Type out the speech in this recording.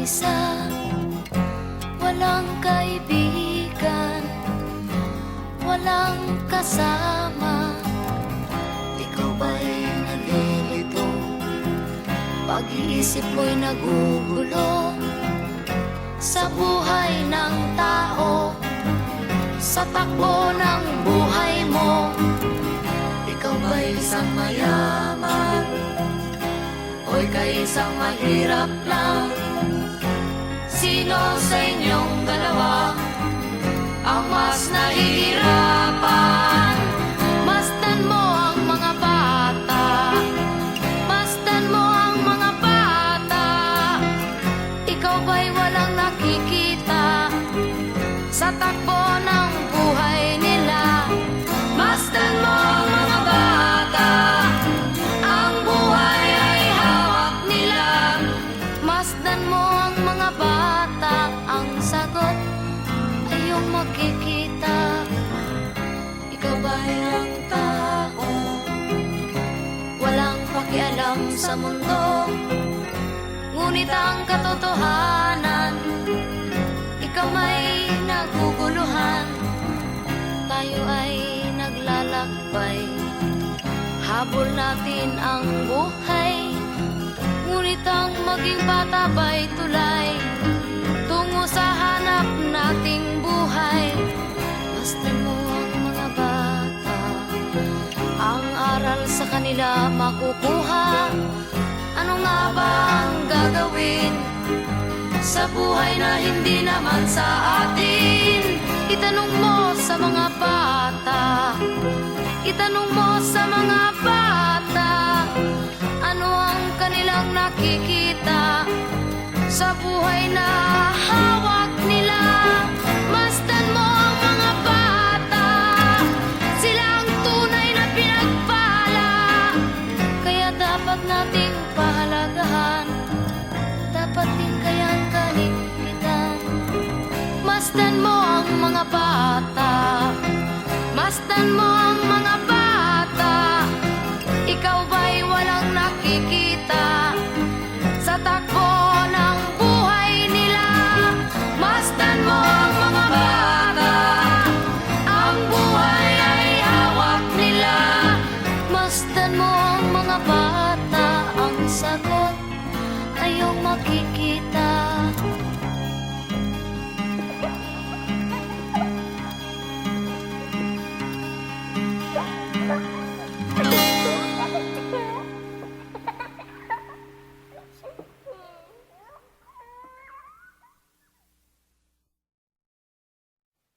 isa Walang kaibigan Walang kasama. Ikaw ba'y nalilito? Pag-iisip mo'y nagugulo. Sa buhay ng tao Sa takbo ng buhay mo. Ikaw ba'y isang mayaman? O ika'y isang mahirap lang? Sino sa inyong dalawa makikita. Ikaw ba'y ang tao? Walang pakialam sa mundo. Ngunit ang katotohanan Ikaw may naguguluhan. Tayo ay naglalakbay. Habol natin ang buhay. Ngunit ang maging bata ba'y tulay? Tungo sa hanap nating buhay. Basta mo mga bata. Ang aral sa kanila makukuha. Ano nga ba ang gagawin Sa buhay na hindi naman sa atin? Itanong mo sa mga bata. Itanong mo sa mga bata. Ano ang kanilang nakikita Sa buhay na nila Masdan mo ang mga bata mga bata ang sagot Ngayong makikita